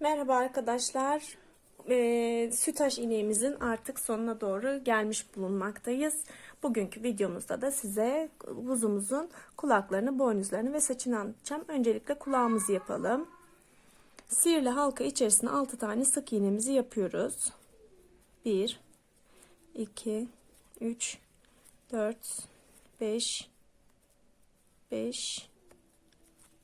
Merhaba arkadaşlar. Ee, sütaş ineğimizin artık sonuna doğru gelmiş bulunmaktayız. Bugünkü videomuzda da size buzumuzun kulaklarını, boynuzlarını ve saçını anlatacağım. Öncelikle kulağımızı yapalım. Sihirli halka içerisine 6 tane sık iğnemizi yapıyoruz. 1 2 3 4 5 5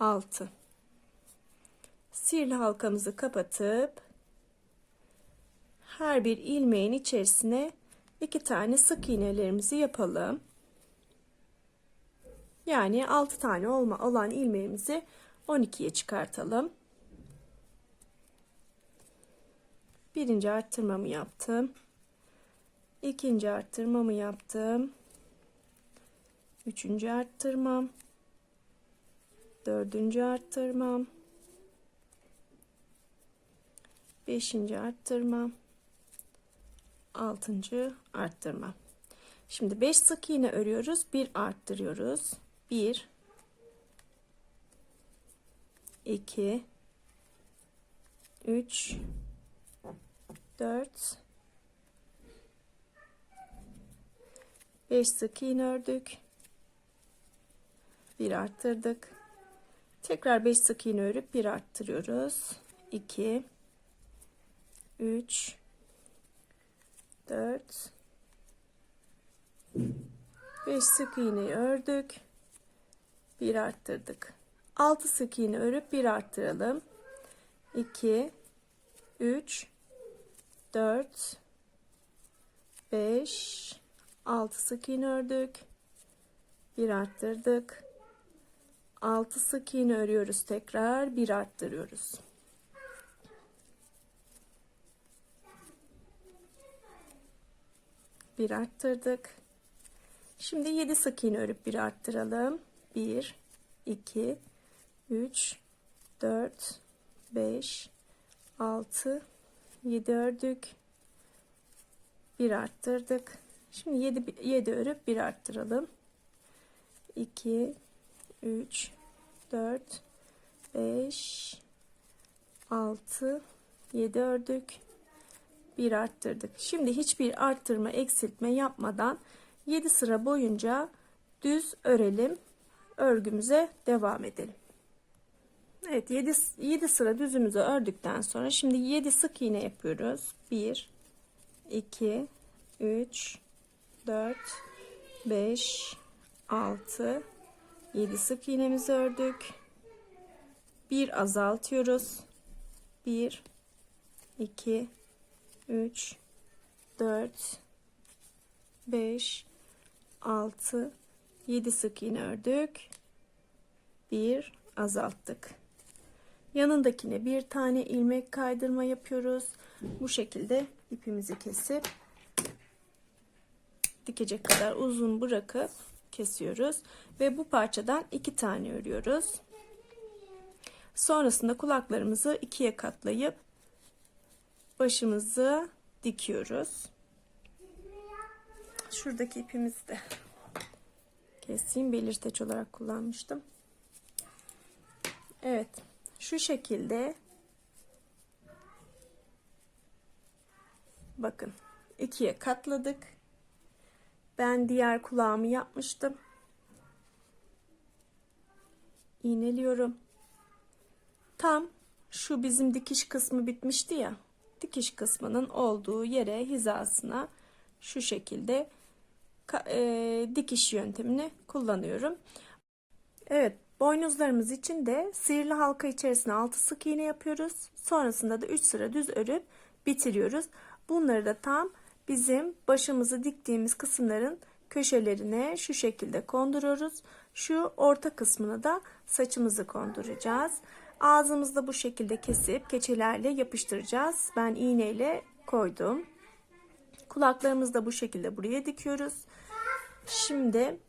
6 Sihirli halkamızı kapatıp her bir ilmeğin içerisine iki tane sık iğnelerimizi yapalım. Yani 6 tane olma olan ilmeğimizi 12'ye çıkartalım. Birinci arttırmamı yaptım. İkinci arttırmamı yaptım. Üçüncü arttırmam. Dördüncü arttırmam. Beşinci arttırma. Altıncı arttırma. Şimdi 5 sık iğne örüyoruz. Bir arttırıyoruz. 1 2 3 4 5 sık iğne ördük. Bir arttırdık. Tekrar 5 sık iğne örüp bir arttırıyoruz. 2 3 4 5 sık iğneyi ördük. Bir arttırdık. 6 sık iğne örüp bir arttıralım. 2 3 4 5 6 sık iğne ördük. Bir arttırdık. 6 sık iğne örüyoruz tekrar bir arttırıyoruz. Bir arttırdık. Şimdi 7 sık iğne örüp bir arttıralım. 1 2 3 4 5 6 7 ördük. Bir arttırdık. Şimdi 7 7 örüp bir arttıralım. 2 3 4 5 6 7 ördük bir arttırdık. Şimdi hiçbir arttırma eksiltme yapmadan 7 sıra boyunca düz örelim. Örgümüze devam edelim. Evet 7, 7 sıra düzümüzü ördükten sonra şimdi 7 sık iğne yapıyoruz. 1 2 3 4 5 6 7 sık iğnemizi ördük. Bir azaltıyoruz. 1 2 3 4 5 6 7 sık iğne ördük. Bir azalttık. Yanındakine bir tane ilmek kaydırma yapıyoruz. Bu şekilde ipimizi kesip dikecek kadar uzun bırakıp kesiyoruz ve bu parçadan iki tane örüyoruz. Sonrasında kulaklarımızı ikiye katlayıp başımızı dikiyoruz. Şuradaki ipimizi de keseyim. Belirteç olarak kullanmıştım. Evet. Şu şekilde bakın ikiye katladık. Ben diğer kulağımı yapmıştım. İğneliyorum. Tam şu bizim dikiş kısmı bitmişti ya dikiş kısmının olduğu yere hizasına şu şekilde e, dikiş yöntemini kullanıyorum. Evet boynuzlarımız için de sihirli halka içerisine 6 sık iğne yapıyoruz. Sonrasında da 3 sıra düz örüp bitiriyoruz. Bunları da tam bizim başımızı diktiğimiz kısımların köşelerine şu şekilde konduruyoruz. Şu orta kısmına da saçımızı konduracağız. Ağzımızda bu şekilde kesip keçelerle yapıştıracağız. Ben iğneyle koydum. Kulaklarımızı da bu şekilde buraya dikiyoruz. Şimdi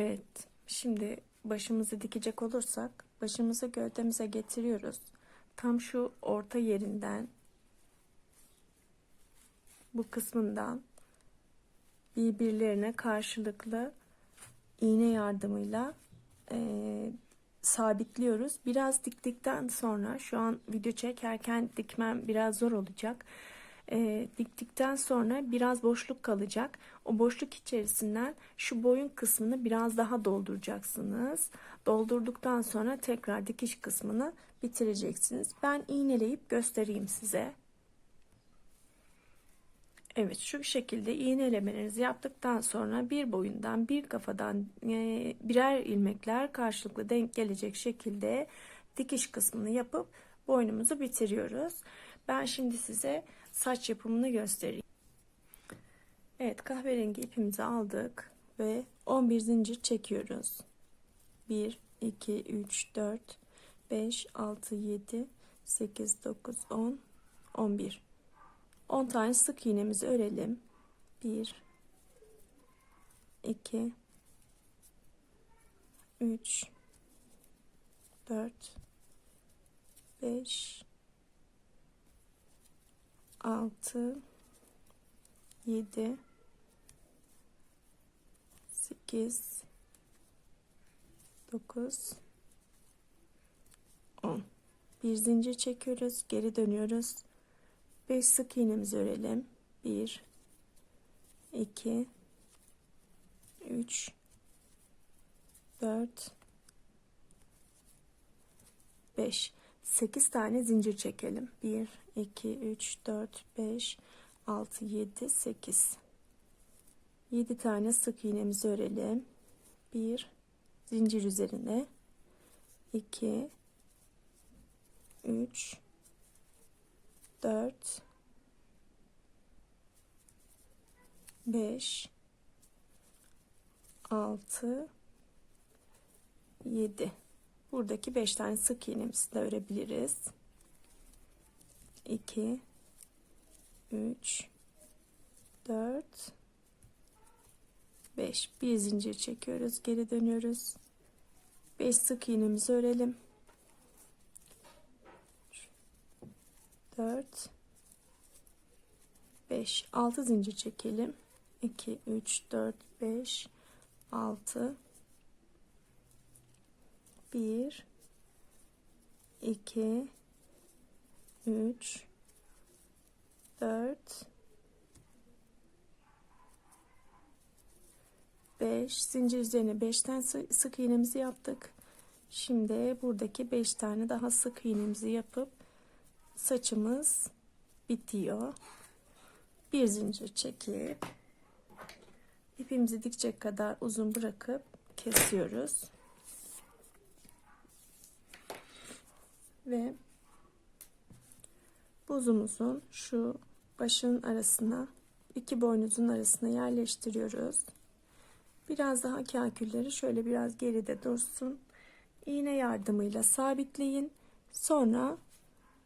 Evet, şimdi başımızı dikecek olursak başımızı gövdemize getiriyoruz. Tam şu orta yerinden bu kısmından birbirlerine karşılıklı iğne yardımıyla eee, sabitliyoruz. Biraz diktikten sonra şu an video çekerken dikmem biraz zor olacak. Eee, diktikten sonra biraz boşluk kalacak. O boşluk içerisinden şu boyun kısmını biraz daha dolduracaksınız. Doldurduktan sonra tekrar dikiş kısmını bitireceksiniz. Ben iğneleyip göstereyim size. Evet şu şekilde iğnelemelerinizi yaptıktan sonra bir boyundan bir kafadan e, birer ilmekler karşılıklı denk gelecek şekilde dikiş kısmını yapıp boynumuzu bitiriyoruz. Ben şimdi size saç yapımını göstereyim. Evet kahverengi ipimizi aldık ve 11 zincir çekiyoruz. 1 2 3 4 5 6 7 8 9 10 11 10 tane sık iğnemizi örelim. 1 2 3 4 5 6 7 8 9 10 bir zincir çekiyoruz geri dönüyoruz. 5 sık iğnemizi örelim. 1 2 3 4 5 8 tane zincir çekelim. 1 2 3 4 5 6 7 8 7 tane sık iğnemizi örelim. 1 zincir üzerine. 2 3 4 5 6 7 buradaki 5 tane sık iğnemizi de örebiliriz. 2 3 4 5 bir zincir çekiyoruz geri dönüyoruz. 5 sık iğnemizi örelim. 4 5 6 zincir çekelim. 2 3 4 5 6 1 2 3 4 5 zincir üzerine 5'ten sık iğnemizi yaptık. Şimdi buradaki 5 tane daha sık iğnemizi yapıp saçımız bitiyor. Bir zincir çekip ipimizi dikecek kadar uzun bırakıp kesiyoruz. Ve buzumuzun şu başın arasına iki boynuzun arasına yerleştiriyoruz. Biraz daha kakülleri şöyle biraz geride dursun. İğne yardımıyla sabitleyin. Sonra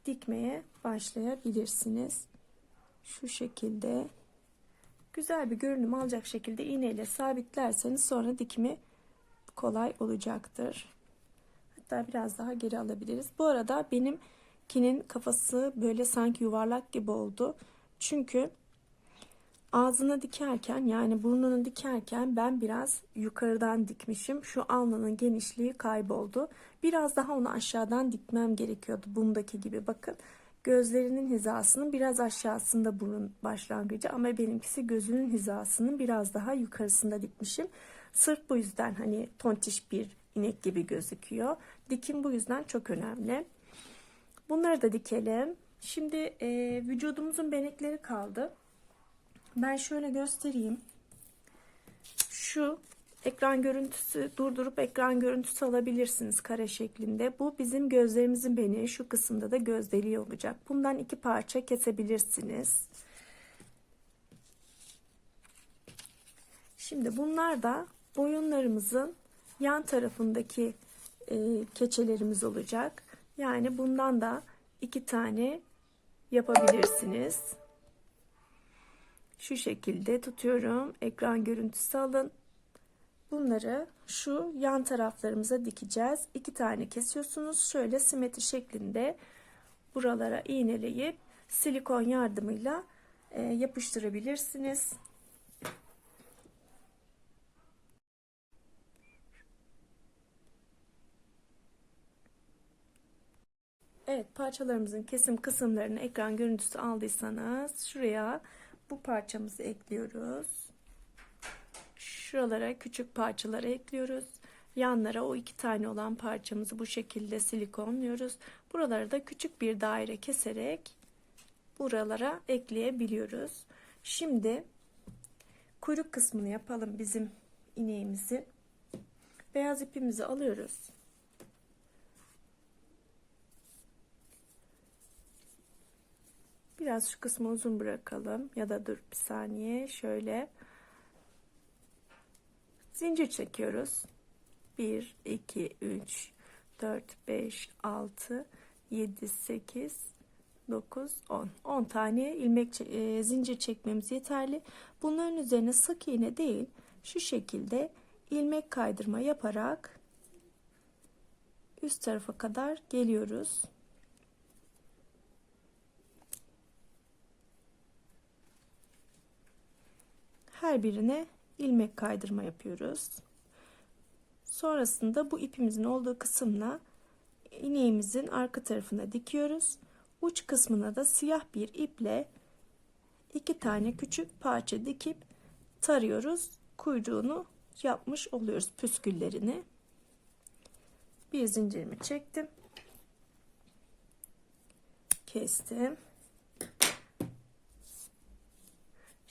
dikmeye başlayabilirsiniz. Şu şekilde güzel bir görünüm alacak şekilde iğneyle sabitlerseniz sonra dikimi kolay olacaktır. Hatta biraz daha geri alabiliriz. Bu arada benimkinin kafası böyle sanki yuvarlak gibi oldu. Çünkü ağzını dikerken yani burnunu dikerken ben biraz yukarıdan dikmişim. Şu alnının genişliği kayboldu. Biraz daha onu aşağıdan dikmem gerekiyordu bundaki gibi bakın. Gözlerinin hizasının biraz aşağısında burun başlangıcı ama benimkisi gözünün hizasının biraz daha yukarısında dikmişim. Sırf bu yüzden hani tontiş bir inek gibi gözüküyor. Dikim bu yüzden çok önemli. Bunları da dikelim. Şimdi e, vücudumuzun benekleri kaldı. Ben şöyle göstereyim. Şu ekran görüntüsü durdurup ekran görüntüsü alabilirsiniz kare şeklinde. Bu bizim gözlerimizin beneği. Şu kısımda da göz deliği olacak. Bundan iki parça kesebilirsiniz. Şimdi bunlar da boyunlarımızın yan tarafındaki e, keçelerimiz olacak. Yani bundan da iki tane yapabilirsiniz. Şu şekilde tutuyorum. Ekran görüntüsü alın. bunları şu yan taraflarımıza dikeceğiz. İki tane kesiyorsunuz. Şöyle simetri şeklinde buralara iğneleyip silikon yardımıyla e, yapıştırabilirsiniz. Evet parçalarımızın kesim kısımlarını ekran görüntüsü aldıysanız şuraya bu parçamızı ekliyoruz. Şuralara küçük parçaları ekliyoruz. Yanlara o iki tane olan parçamızı bu şekilde silikonluyoruz. Buralara da küçük bir daire keserek buralara ekleyebiliyoruz. Şimdi kuyruk kısmını yapalım bizim ineğimizi. Beyaz ipimizi alıyoruz. Biraz şu kısmı uzun bırakalım ya da dur bir saniye şöyle zincir çekiyoruz. 1 2 3 4 5 6 7 8 9 10 10 tane ilmek e, zincir çekmemiz yeterli. Bunların üzerine sık iğne değil şu şekilde ilmek kaydırma yaparak üst tarafa kadar geliyoruz. Her birine ilmek kaydırma yapıyoruz. Sonrasında bu ipimizin olduğu kısımla ineğimizin arka tarafına dikiyoruz. Uç kısmına da siyah bir iple iki tane küçük parça dikip tarıyoruz. Kuyruğunu yapmış oluyoruz püsküllerini. Bir zincirimi çektim. Kestim.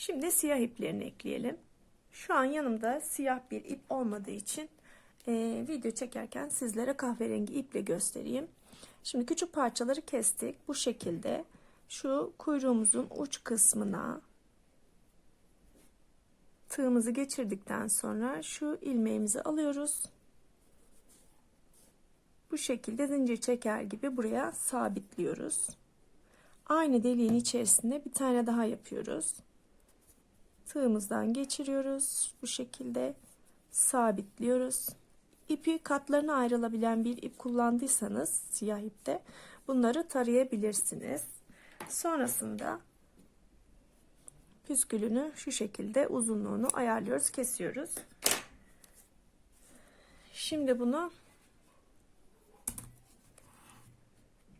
Şimdi siyah iplerini ekleyelim. Şu an yanımda siyah bir ip olmadığı için e, video çekerken sizlere kahverengi iple göstereyim. Şimdi küçük parçaları kestik. Bu şekilde şu kuyruğumuzun uç kısmına tığımızı geçirdikten sonra şu ilmeğimizi alıyoruz. Bu şekilde zincir çeker gibi buraya sabitliyoruz. Aynı deliğin içerisinde bir tane daha yapıyoruz tığımızdan geçiriyoruz. Bu şekilde sabitliyoruz. İpi katlarına ayrılabilen bir ip kullandıysanız siyah ipte bunları tarayabilirsiniz. Sonrasında püskülünü şu şekilde uzunluğunu ayarlıyoruz, kesiyoruz. Şimdi bunu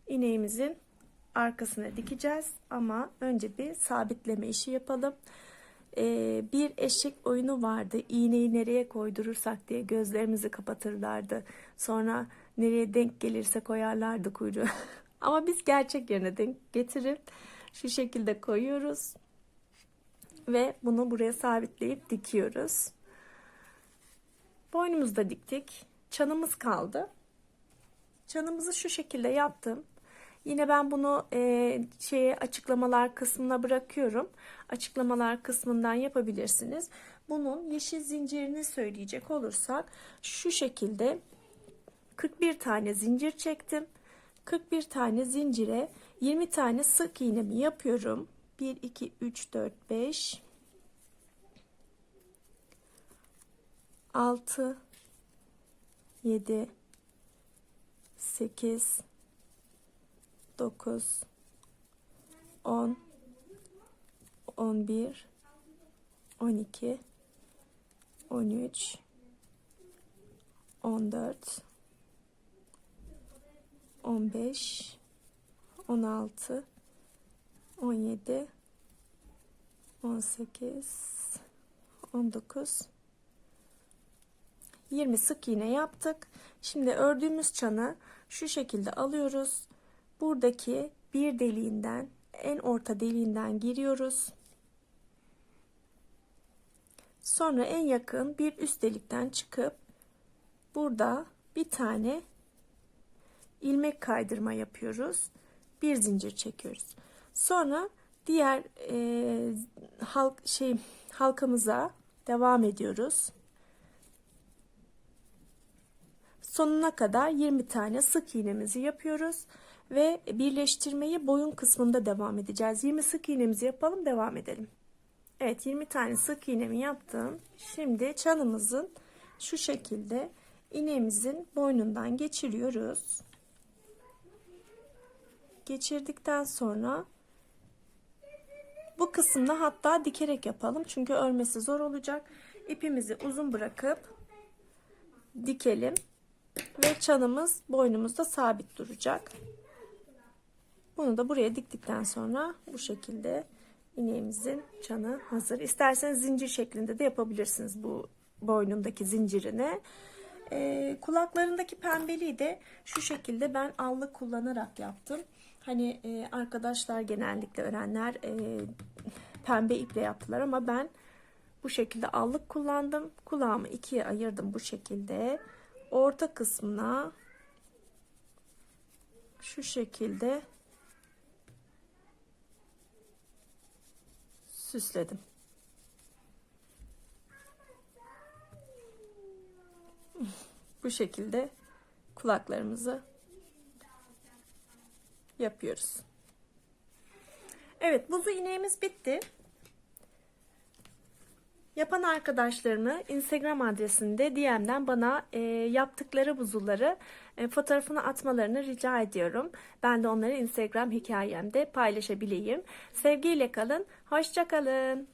ineğimizin arkasına dikeceğiz ama önce bir sabitleme işi yapalım e, bir eşek oyunu vardı. İğneyi nereye koydurursak diye gözlerimizi kapatırlardı. Sonra nereye denk gelirse koyarlardı kuyruğu. Ama biz gerçek yerine denk getirip şu şekilde koyuyoruz. Ve bunu buraya sabitleyip dikiyoruz. Boynumuzda diktik. Çanımız kaldı. Çanımızı şu şekilde yaptım. Yine ben bunu e, şeye açıklamalar kısmına bırakıyorum. Açıklamalar kısmından yapabilirsiniz. Bunun yeşil zincirini söyleyecek olursak şu şekilde 41 tane zincir çektim. 41 tane zincire 20 tane sık iğnemi yapıyorum. 1 2 3 4 5 6 7 8 9 10 11 12 13 14 15 16 17 18 19 20 sık iğne yaptık. Şimdi ördüğümüz çanı şu şekilde alıyoruz buradaki bir deliğinden en orta deliğinden giriyoruz. Sonra en yakın bir üst delikten çıkıp burada bir tane ilmek kaydırma yapıyoruz. Bir zincir çekiyoruz. Sonra diğer e, halk şey halkamıza devam ediyoruz. Sonuna kadar 20 tane sık iğnemizi yapıyoruz ve birleştirmeyi boyun kısmında devam edeceğiz. 20 sık iğnemizi yapalım devam edelim. Evet 20 tane sık iğnemi yaptım. Şimdi çanımızın şu şekilde ineğimizin boynundan geçiriyoruz. Geçirdikten sonra bu kısımda hatta dikerek yapalım. Çünkü örmesi zor olacak. İpimizi uzun bırakıp dikelim. Ve çanımız boynumuzda sabit duracak. Bunu da buraya diktikten sonra bu şekilde ineğimizin çanı hazır. İsterseniz zincir şeklinde de yapabilirsiniz bu boynundaki zincirini. Ee, kulaklarındaki pembeliği de şu şekilde ben allık kullanarak yaptım. Hani e, arkadaşlar genellikle öğrenler e, pembe iple yaptılar ama ben bu şekilde allık kullandım. Kulağımı ikiye ayırdım bu şekilde. Orta kısmına şu şekilde süsledim. Bu şekilde kulaklarımızı yapıyoruz. Evet buzu ineğimiz bitti. Yapan arkadaşlarımı Instagram adresinde DM'den bana e, yaptıkları buzulları fotoğrafını atmalarını rica ediyorum. Ben de onları Instagram hikayemde paylaşabileyim. Sevgiyle kalın, hoşça kalın.